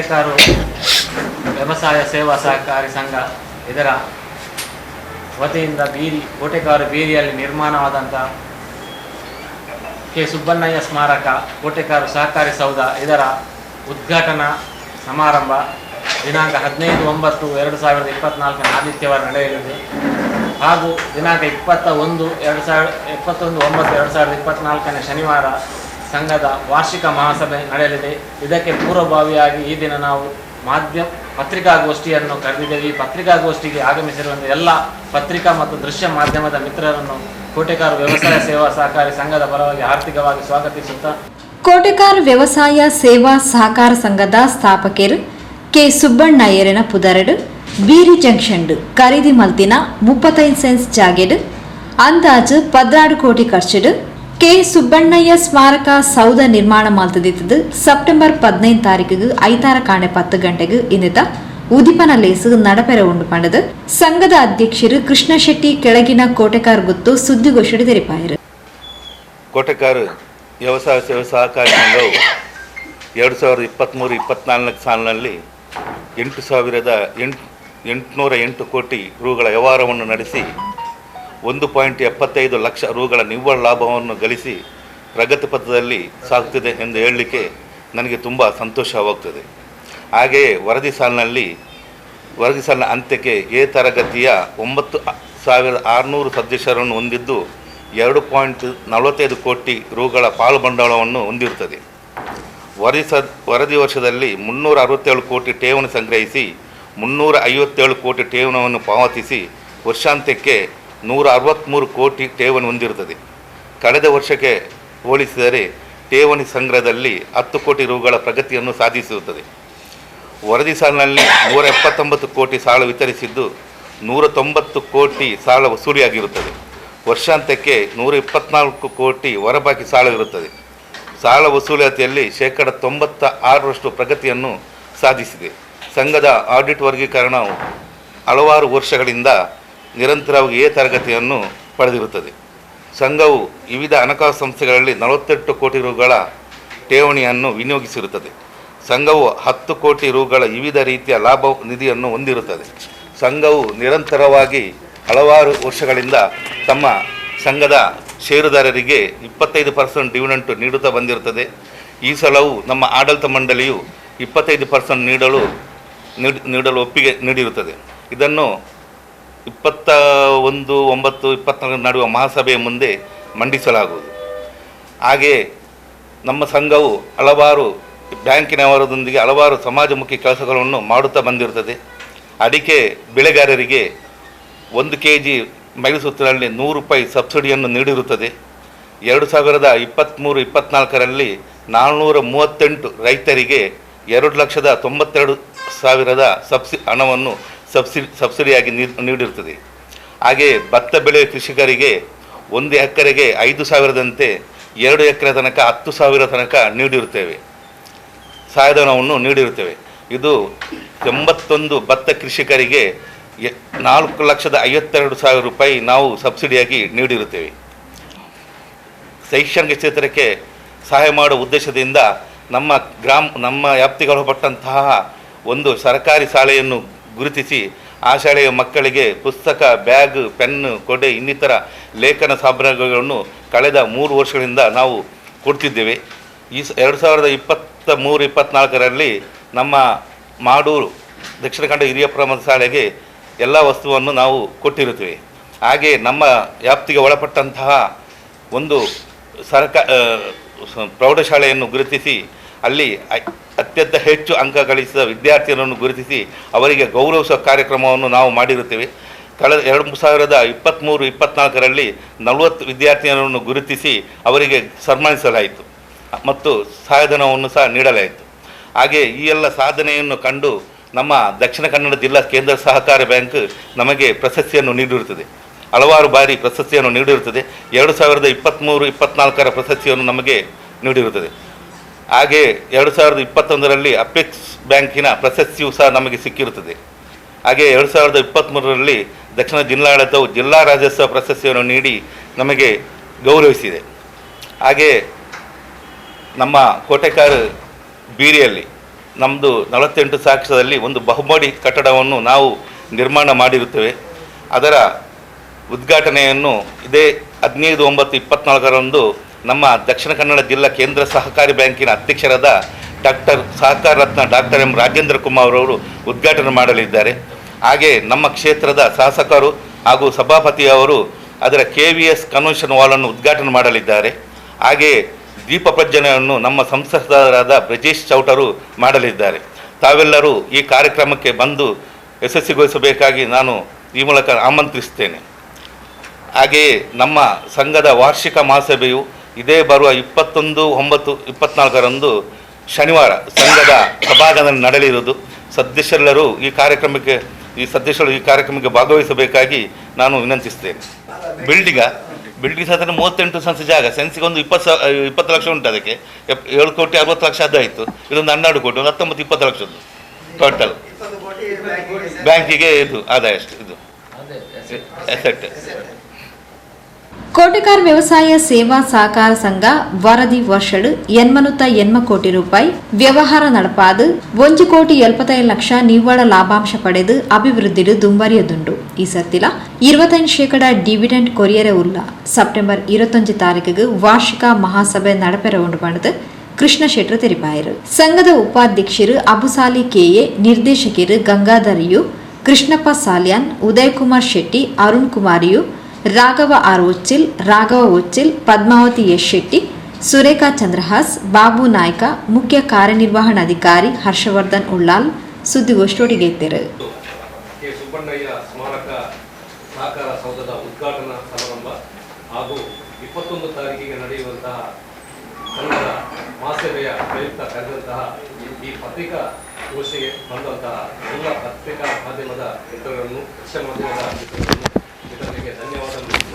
ಕೋಟೆಕಾರು ವ್ಯವಸಾಯ ಸೇವಾ ಸಹಕಾರಿ ಸಂಘ ಇದರ ವತಿಯಿಂದ ಬೀರಿ ಕೋಟೆಕಾರು ಬೀದಿಯಲ್ಲಿ ನಿರ್ಮಾಣವಾದಂಥ ಕೆ. ಸುಬ್ಬಣ್ಣಯ್ಯ ಸ್ಮಾರಕ ಕೋಟೆಕಾರು ಸಹಕಾರಿ ಸೌಧ ಇದರ ಉದ್ಘಾಟನಾ ಸಮಾರಂಭ ದಿನಾಂಕ ಹದಿನೈದು ಒಂಬತ್ತು ಎರಡು ಸಾವಿರದ ಇಪ್ಪತ್ನಾಲ್ಕನ ಆದಿತ್ಯವಾರ ನಡೆಯಲಿದೆ. ಹಾಗೂ ದಿನಾಂಕ ಇಪ್ಪತ್ತ ಒಂದು ಎರಡು ಸಾವಿರ, ಇಪ್ಪತ್ತೊಂದು ಒಂಬತ್ತು ಎರಡು ಸಾವಿರದ ಇಪ್ಪತ್ನಾಲ್ಕನೇ ಶನಿವಾರ ಸಂಘದ ವಾರ್ಷಿಕ ಮಹಾಸಭೆ ನಡೆಯಲಿದೆ. ಇದಕ್ಕೆ ಪೂರ್ವಭಾವಿಯಾಗಿ ಈ ದಿನ ನಾವು ಮಾಧ್ಯಮ ಪತ್ರಿಕಾಗೋಷ್ಠಿಯನ್ನು ಕರೆದಿದ್ದೇವೆ. ಈ ಪತ್ರಿಕಾಗೋಷ್ಠಿಗೆ ಆಗಮಿಸಿರುವಂಥ ಎಲ್ಲ ಪತ್ರಿಕಾ ಮತ್ತು ದೃಶ್ಯ ಮಾಧ್ಯಮದ ಮಿತ್ರರನ್ನು ಕೋಟೆಕಾರು ವ್ಯವಸಾಯ ಸೇವಾ ಸಹಕಾರಿ ಸಂಘದ ಪರವಾಗಿ ಆರ್ಥಿಕವಾಗಿ ಸ್ವಾಗತಿಸುತ್ತಾ ಕೋಟೆಕಾರ್ ವ್ಯವಸಾಯ ಸೇವಾ ಸಹಕಾರ ಸಂಘದ ಸ್ಥಾಪಕರು ಕೆ ಸುಬ್ಬಣ್ಣಯ್ಯರನ ಪುದರಡು, ಬೀರಿ ಜಂಕ್ಷನ್ ಖರೀದಿ ಮಲ್ತಿನ ಮುಪ್ಪತ್ತೈದು ಸೆನ್ಸ್ ಜಾಗೆಡು, ಅಂದಾಜು ಪದ್ನಾಡು ಕೋಟಿ ಖರ್ಚುಡು ಕೆ ಸುಬ್ಬಣ್ಣಯ್ಯ ಸ್ಮಾರಕ ಸೌಧ ನಿರ್ಮಾಣ ಮಾಲ್ತದಿತ್ತದು ಸೆಪ್ಟೆಂಬರ್ ಪದಿನೈದು ತಾರೀಕಿಗೆ ಐತಾರ ಕಾಣೆ ಪತ್ತು ಗಂಟೆಗೆ ಇನ್ನಿತ ಉದಿಪನ ಲೇಸು ನಡಪೆರ ಉಂಡು ಪಂಡದು. ಸಂಘದ ಅಧ್ಯಕ್ಷರು ಕೃಷ್ಣ ಶೆಟ್ಟಿ ಕೆಳಗಿನ ಕೋಟೆಕಾರ್ ಗುತ್ತು ಸುದ್ದಿಗೋಷ್ಠಿ ತೆರಿಪಾಯರು. ಕೋಟೆಕಾರ್ ವ್ಯವಸಾಯ ಸೇವೆ ಸಹಕಾರಿ ಸಂಘವು ಎರಡು ಸಾವಿರದ ಇಪ್ಪತ್ತ್ಮೂರು ಇಪ್ಪತ್ನಾಲ್ಕು ಸಾಲಿನಲ್ಲಿ ಎಂಟು ಸಾವಿರದ ಎಂಟು ಎಂಟುನೂರ ಎಂಟು ಕೋಟಿ ರೂಗಳ ವ್ಯವಹಾರವನ್ನು ನಡೆಸಿ ಒಂದು ಪಾಯಿಂಟ್ ಎಪ್ಪತ್ತೈದು ಲಕ್ಷ ರೂಗಳ ನಿವ್ವಳ ಲಾಭವನ್ನು ಗಳಿಸಿ ಪ್ರಗತಿ ಪಥದಲ್ಲಿ ಸಾಗುತ್ತಿದೆ ಎಂದು ಹೇಳಲಿಕ್ಕೆ ನನಗೆ ತುಂಬ ಸಂತೋಷವಾಗುತ್ತದೆ. ಹಾಗೆಯೇ ವರದಿ ಸಾಲಿನಲ್ಲಿ, ವರದಿ ಸಾಲಿನ ಅಂತ್ಯಕ್ಕೆ ಎ ತರಗತಿಯ ಒಂಬತ್ತು ಸಾವಿರದ ಆರುನೂರು ಸದಸ್ಯರನ್ನು ಹೊಂದಿದ್ದು ಎರಡು ಪಾಯಿಂಟ್ ನಲವತ್ತೈದು ಕೋಟಿ ರೂಗಳ ಪಾಲು ಬಂಡವಾಳವನ್ನು ಹೊಂದಿರುತ್ತದೆ. ವರದಿ ಸ ವರದಿ ವರ್ಷದಲ್ಲಿ ಮುನ್ನೂರ ಅರವತ್ತೇಳು ಕೋಟಿ ಠೇವಣಿ ಸಂಗ್ರಹಿಸಿ, ಮುನ್ನೂರ ಐವತ್ತೇಳು ಕೋಟಿ ಠೇವಣವನ್ನು ಪಾವತಿಸಿ ವರ್ಷಾಂತ್ಯಕ್ಕೆ ನೂರ ಅರವತ್ತ್ಮೂರು ಕೋಟಿ ಠೇವಣಿ ಹೊಂದಿರುತ್ತದೆ. ಕಳೆದ ವರ್ಷಕ್ಕೆ ಹೋಲಿಸಿದರೆ ಠೇವಣಿ ಸಂಗ್ರಹದಲ್ಲಿ ಹತ್ತು ಕೋಟಿ ರೂಗಳ ಪ್ರಗತಿಯನ್ನು ಸಾಧಿಸಿರುತ್ತದೆ. ವರದಿ ಸಾಲಿನಲ್ಲಿ ನೂರ ಎಪ್ಪತ್ತೊಂಬತ್ತು ಕೋಟಿ ಸಾಲ ವಿತರಿಸಿದ್ದು ನೂರ ತೊಂಬತ್ತು ಕೋಟಿ ಸಾಲ ವಸೂಲಿಯಾಗಿರುತ್ತದೆ. ವರ್ಷಾಂತ್ಯಕ್ಕೆ ನೂರ ಇಪ್ಪತ್ನಾಲ್ಕು ಕೋಟಿ ಹೊರಬಾಕಿ ಸಾಲವಿರುತ್ತದೆ. ಸಾಲ ವಸೂಲಾತಿಯಲ್ಲಿ ಶೇಕಡ ತೊಂಬತ್ತ ಆರರಷ್ಟು ಪ್ರಗತಿಯನ್ನು ಸಾಧಿಸಿದೆ. ಸಂಘದ ಆಡಿಟ್ ವರ್ಗೀಕರಣವು ಹಲವಾರು ವರ್ಷಗಳಿಂದ ನಿರಂತರವಾಗಿ ಎ ತರಗತಿಯನ್ನು ಪಡೆದಿರುತ್ತದೆ. ಸಂಘವು ವಿವಿಧ ಹಣಕಾಸು ಸಂಸ್ಥೆಗಳಲ್ಲಿ ನಲವತ್ತೆಂಟು ಕೋಟಿ ರೂಗಳ ಠೇವಣಿಯನ್ನು ವಿನಿಯೋಗಿಸಿರುತ್ತದೆ. ಸಂಘವು ಹತ್ತು ಕೋಟಿ ರೂಗಳ ವಿವಿಧ ರೀತಿಯ ಲಾಭ ನಿಧಿಯನ್ನು ಹೊಂದಿರುತ್ತದೆ. ಸಂಘವು ನಿರಂತರವಾಗಿ ಹಲವಾರು ವರ್ಷಗಳಿಂದ ತಮ್ಮ ಸಂಘದ ಷೇರುದಾರರಿಗೆ ಇಪ್ಪತ್ತೈದು ಪರ್ಸೆಂಟ್ ಡಿವಿಡೆಂಟು ನೀಡುತ್ತಾ ಬಂದಿರುತ್ತದೆ. ಈ ಸಲವು ನಮ್ಮ ಆಡಳಿತ ಮಂಡಳಿಯು ಇಪ್ಪತ್ತೈದು ಪರ್ಸೆಂಟ್ ನೀಡಲು ನೀಡ್- ನೀಡಲು ಒಪ್ಪಿಗೆ ನೀಡಿರುತ್ತದೆ. ಇದನ್ನು ಇಪ್ಪತ್ತ ಒಂದು, ಒಂಬತ್ತು, ಇಪ್ಪತ್ನಾಲ್ಕು ನಡೆಯುವ ಮಹಾಸಭೆಯ ಮುಂದೆ ಮಂಡಿಸಲಾಗುವುದು. ಹಾಗೆ ನಮ್ಮ ಸಂಘವು ಹಲವಾರು ಬ್ಯಾಂಕಿನವರದೊಂದಿಗೆ ಹಲವಾರು ಸಮಾಜಮುಖಿ ಕೆಲಸಗಳನ್ನು ಮಾಡುತ್ತಾ ಬಂದಿರುತ್ತದೆ. ಅಡಿಕೆ ಬೆಳೆಗಾರರಿಗೆ ಒಂದು ಕೆ ಜಿ ಮೈಸೂರಿನಲ್ಲಿ ನೂರು ರೂಪಾಯಿ ಸಬ್ಸಿಡಿಯನ್ನು ನೀಡಿರುತ್ತದೆ. ಎರಡು ಸಾವಿರದ ಇಪ್ಪತ್ತ್ಮೂರು ಇಪ್ಪತ್ತ್ನಾಲ್ಕರಲ್ಲಿ ನಾನ್ನೂರ ಮೂವತ್ತೆಂಟು ರೈತರಿಗೆ ಎರಡು ಲಕ್ಷದ ತೊಂಬತ್ತೆರಡು ಸಾವಿರದ ಸಬ್ಸಿ, ಹಣವನ್ನು ಸಬ್ಸಿಡಿ ಸಬ್ಸಿಡಿಯಾಗಿ ನೀಡಿರುತ್ತದೆ. ಹಾಗೆ ಭತ್ತ ಬೆಳೆಯುವ ಕೃಷಿಕರಿಗೆ ಒಂದು ಎಕರೆಗೆ ಐದು ಸಾವಿರದಂತೆ ಎರಡು ಎಕರೆ ತನಕ ಹತ್ತು ಸಾವಿರ ತನಕ ನೀಡಿರುತ್ತೇವೆ. ಸಹಾಯಧನವನ್ನು ನೀಡಿರುತ್ತೇವೆ. ಇದು ಎಂಬತ್ತೊಂದು ಭತ್ತ ಕೃಷಿಕರಿಗೆ ನಾಲ್ಕು ಲಕ್ಷದ ಐವತ್ತೆರಡು ಸಾವಿರ ರೂಪಾಯಿ ನಾವು ಸಬ್ಸಿಡಿಯಾಗಿ ನೀಡಿರುತ್ತೇವೆ. ಶೈಕ್ಷಣಿಕ ಕ್ಷೇತ್ರಕ್ಕೆ ಸಹಾಯ ಮಾಡುವ ಉದ್ದೇಶದಿಂದ ನಮ್ಮ ಗ್ರಾಮ, ನಮ್ಮ ವ್ಯಾಪ್ತಿಗೊಳಪಟ್ಟಂತಹ ಒಂದು ಸರ್ಕಾರಿ ಶಾಲೆಯನ್ನು ಗುರುತಿಸಿ ಆ ಶಾಲೆಯ ಮಕ್ಕಳಿಗೆ ಪುಸ್ತಕ, ಬ್ಯಾಗ್ ಪೆನ್ನು ಕೊಡೆ ಇನ್ನಿತರ ಲೇಖನ ಸಾಮಗ್ರಿಗಳನ್ನು ಕಳೆದ ಮೂರು ವರ್ಷಗಳಿಂದ ನಾವು ಕೊಡ್ತಿದ್ದೇವೆ. ಈ ಎರಡು ಸಾವಿರದ ಇಪ್ಪತ್ತ ಮೂರು ಇಪ್ಪತ್ತ್ನಾಲ್ಕರಲ್ಲಿ ನಮ್ಮ ಮಾಡೂರು ದಕ್ಷಿಣ ಕನ್ನಡ ಹಿರಿಯ ಪ್ರಮಾಣ ಶಾಲೆಗೆ ಎಲ್ಲ ವಸ್ತುವನ್ನು ನಾವು ಕೊಟ್ಟಿರುತ್ತೇವೆ. ಹಾಗೆ ನಮ್ಮ ವ್ಯಾಪ್ತಿಗೆ ಒಳಪಟ್ಟಂತಹ ಒಂದು ಸರ್ಕ ಪ್ರೌಢಶಾಲೆಯನ್ನು ಗುರುತಿಸಿ ಅಲ್ಲಿ ಅತ್ಯಂತ ಹೆಚ್ಚು ಅಂಕ ಗಳಿಸಿದ ವಿದ್ಯಾರ್ಥಿಗಳನ್ನು ಗುರುತಿಸಿ ಅವರಿಗೆ ಗೌರವಿಸುವ ಕಾರ್ಯಕ್ರಮವನ್ನು ನಾವು ಮಾಡಿರುತ್ತೇವೆ. ಕಳೆದ ಎರಡು ಸಾವಿರದ ಇಪ್ಪತ್ತ್ಮೂರು ಇಪ್ಪತ್ತ್ನಾಲ್ಕರಲ್ಲಿ ನಲವತ್ತು ವಿದ್ಯಾರ್ಥಿಗಳನ್ನು ಗುರುತಿಸಿ ಅವರಿಗೆ ಸನ್ಮಾನಿಸಲಾಯಿತು ಮತ್ತು ಸಹಾಯಧನವನ್ನು ಸಹ ನೀಡಲಾಯಿತು. ಹಾಗೆ ಈ ಎಲ್ಲ ಸಾಧನೆಯನ್ನು ಕಂಡು ನಮ್ಮ ದಕ್ಷಿಣ ಕನ್ನಡ ಜಿಲ್ಲಾ ಕೇಂದ್ರ ಸಹಕಾರ ಬ್ಯಾಂಕ್ ನಮಗೆ ಪ್ರಶಸ್ತಿಯನ್ನು ನೀಡಿರುತ್ತದೆ. ಹಲವಾರು ಬಾರಿ ಪ್ರಶಸ್ತಿಯನ್ನು ನೀಡಿರುತ್ತದೆ. ಎರಡು ಸಾವಿರದ ಇಪ್ಪತ್ತ್ಮೂರು ಇಪ್ಪತ್ತ್ನಾಲ್ಕರ ಪ್ರಶಸ್ತಿಯನ್ನು ನಮಗೆ ನೀಡಿರುತ್ತದೆ. ಹಾಗೆ ಎರಡು ಸಾವಿರದ ಇಪ್ಪತ್ತೊಂದರಲ್ಲಿ ಅಪೆಕ್ಸ್ ಬ್ಯಾಂಕಿನ ಪ್ರಶಸ್ತಿಯೂ ಸಹ ನಮಗೆ ಸಿಕ್ಕಿರುತ್ತದೆ. ಹಾಗೆ ಎರಡು ಸಾವಿರದ ಇಪ್ಪತ್ತ್ಮೂರರಲ್ಲಿ ದಕ್ಷಿಣ ಜಿಲ್ಲಾಡಳಿತವು ಜಿಲ್ಲಾ ರಾಜ್ಯೋತ್ಸವ ಪ್ರಶಸ್ತಿಯನ್ನು ನೀಡಿ ನಮಗೆ ಗೌರವಿಸಿದೆ. ಹಾಗೆ ನಮ್ಮ ಕೋಟೆಕಾರ್ ಬೀರಿಯಲ್ಲಿ ನಮ್ಮದು ನಲವತ್ತೆಂಟು ಸಾಕ್ಷ್ಯದಲ್ಲಿ ಒಂದು ಬಹುಮಡಿ ಕಟ್ಟಡವನ್ನು ನಾವು ನಿರ್ಮಾಣ ಮಾಡಿರುತ್ತೇವೆ. ಅದರ ಉದ್ಘಾಟನೆಯನ್ನು ಇದೇ ಹದಿನೈದು ಒಂಬತ್ತು ಇಪ್ಪತ್ನಾಲ್ಕರಂದು ನಮ್ಮ ದಕ್ಷಿಣ ಕನ್ನಡ ಜಿಲ್ಲಾ ಕೇಂದ್ರ ಸಹಕಾರಿ ಬ್ಯಾಂಕಿನ ಅಧ್ಯಕ್ಷರಾದ doctor Sahakara Ratna doctor M Rajendra Kumar ಅವರು ಉದ್ಘಾಟನೆ ಮಾಡಲಿದ್ದಾರೆ. ಹಾಗೆ ನಮ್ಮ ಕ್ಷೇತ್ರದ ಶಾಸಕರು ಹಾಗೂ ಸಭಾಪತಿಯವರು ಅದರ ಕೆ ವಿ ಎಸ್ ಕನ್ವೆನ್ಷನ್ ವಾಲನ್ನು ಉದ್ಘಾಟನೆ ಮಾಡಲಿದ್ದಾರೆ. ಹಾಗೆ ದೀಪ ಪ್ರಜ್ವಲನೆಯನ್ನು ನಮ್ಮ ಸಂಸದರಾದ ಬ್ರಜೇಶ್ ಚೌಟರು ಮಾಡಲಿದ್ದಾರೆ. ತಾವೆಲ್ಲರೂ ಈ ಕಾರ್ಯಕ್ರಮಕ್ಕೆ ಬಂದು ಯಶಸ್ವಿಗೊಳಿಸಬೇಕಾಗಿ ನಾನು ಈ ಮೂಲಕ ಆಮಂತ್ರಿಸುತ್ತೇನೆ ಹಾಗೆಯೇ ನಮ್ಮ ಸಂಘದ ವಾರ್ಷಿಕ ಮಹಾಸಭೆಯು ಇದೇ ಬರುವ ಇಪ್ಪತ್ತೊಂದು ಒಂಬತ್ತು ಇಪ್ಪತ್ನಾಲ್ಕರಂದು ಶನಿವಾರ ಸಂಘದ ಸಭಾಂಗಣದಲ್ಲಿ ನಡೆಯಲಿರುವುದು. ಸದಸ್ಯರೆಲ್ಲರೂ ಈ ಕಾರ್ಯಕ್ರಮಕ್ಕೆ ಈ ಸದಸ್ಯರು ಈ ಕಾರ್ಯಕ್ರಮಕ್ಕೆ ಭಾಗವಹಿಸಬೇಕಾಗಿ ನಾನು ವಿನಂತಿಸ್ತೇನೆ ಬಿಲ್ಡಿಂಗ ಬಿಲ್ಡಿಂಗ್ ಸಾಧನೆ ಮೂವತ್ತೆಂಟು ಸಂಸ್ಥೆ ಜಾಗ. ಸೆನ್ಸಿಗೆ ಒಂದು ಇಪ್ಪತ್ತು ಸಾ ಇಪ್ಪತ್ತು ಲಕ್ಷ ಉಂಟು ಅದಕ್ಕೆ. ಏಳು ಕೋಟಿ ಅರವತ್ತು ಲಕ್ಷ ಅದಾಯಿತು. ಇದೊಂದು ಹನ್ನೆರಡು ಕೋಟಿ ಒಂದು ಹತ್ತೊಂಬತ್ತು ಇಪ್ಪತ್ತು ಲಕ್ಷದ್ದು ಟೋಟಲ್ ಬ್ಯಾಂಕಿಗೆ ಇದು ಆದಾಯ ಅಷ್ಟು ಇದು. ಎಸೆಟ್ ಕೋಟೆಕಾರ್ ವ್ಯವಸಾಯ ಸೇವಾ ಸಹಕಾರ ಸಂಘ ವರದಿ ವರ್ಷಡ್ ಎನ್ಮನುತ್ತ ಎನ್ಮ ಕೋಟಿ ರೂಪಾಯಿ ವ್ಯವಹಾರ ನಡಪಾದು ಒಂದು ಕೋಟಿ ಎಲ್ಪತ್ತೈದು ಲಕ್ಷ ನಿವ್ವಳ ಲಾಭಾಂಶ ಪಡೆದು ಅಭಿವೃದ್ಧಿಡು ದುಂಬರಿಯದುಂಡು ಈ ಸತ್ತಿಲ ಇರುವತ್ತೈದು ಶೇಕಡ ಡಿವಿಡೆಂಟ್ ಕೊರಿಯರೆ ಉಲ್ಲ ಸೆಪ್ಟೆಂಬರ್ ಇರುವತ್ತೊಂದು ತಾರೀಕಿಗೆ ವಾರ್ಷಿಕ ಮಹಾಸಭೆ ನಡಪೆರೆ ಉಂಡು ಪಡೆದು ಕೃಷ್ಣ ಶೆಟ್ರು ತೆರಿಪಾಯರು ಸಂಘದ ಉಪಾಧ್ಯಕ್ಷರು ಅಬುಸಾಲಿ ಕೆಎ ನಿರ್ದೇಶಕರು ಗಂಗಾಧರಿಯು ಕೃಷ್ಣಪ್ಪ ಸಾಲ್ಯಾನ್ ಉದಯಕುಮಾರ್ ಶೆಟ್ಟಿ ಅರುಣ್ ಕುಮಾರಿಯು ರಾಘವ ಆರ್ ಉಚ್ಚಿಲ್ ರಾಘವ ಉಚ್ಚಿಲ್ ಪದ್ಮಾವತಿ ಎಸ್ ಶೆಟ್ಟಿ, ಸುರೇಖಾ ಚಂದ್ರಹಾಸ್, ಬಾಬು ನಾಯ್ಕ, ಮುಖ್ಯ ಕಾರ್ಯನಿರ್ವಹಣಾಧಿಕಾರಿ ಹರ್ಷವರ್ಧನ್ ಉಳ್ಳಾಲ್ ಸುದ್ದಿಗೋಷ್ಠಿಗೆ ಸುಬ್ಬಣ್ಣಯ್ಯ ಸ್ಮಾರಕ ಮಹಾಸಭೆಯ ಪ್ರಯುಕ್ತ ಕರೆದಂತಹ ಈ ಪತ್ರಿಕಾ ಬಂದಂತಹ ಎಲ್ಲ ಪತ್ರಿಕಾ ಮಾಧ್ಯಮದ ಮಿತ್ರರನ್ನು ದೃಶ್ಯ ಮಾಧ್ಯಮದ ಮಿತ್ರರನ್ನು ಮಿತ್ರರಿಗೆ ಧನ್ಯವಾದ ತಿಳಿಸುತ್ತಾ ಹಾಗೆ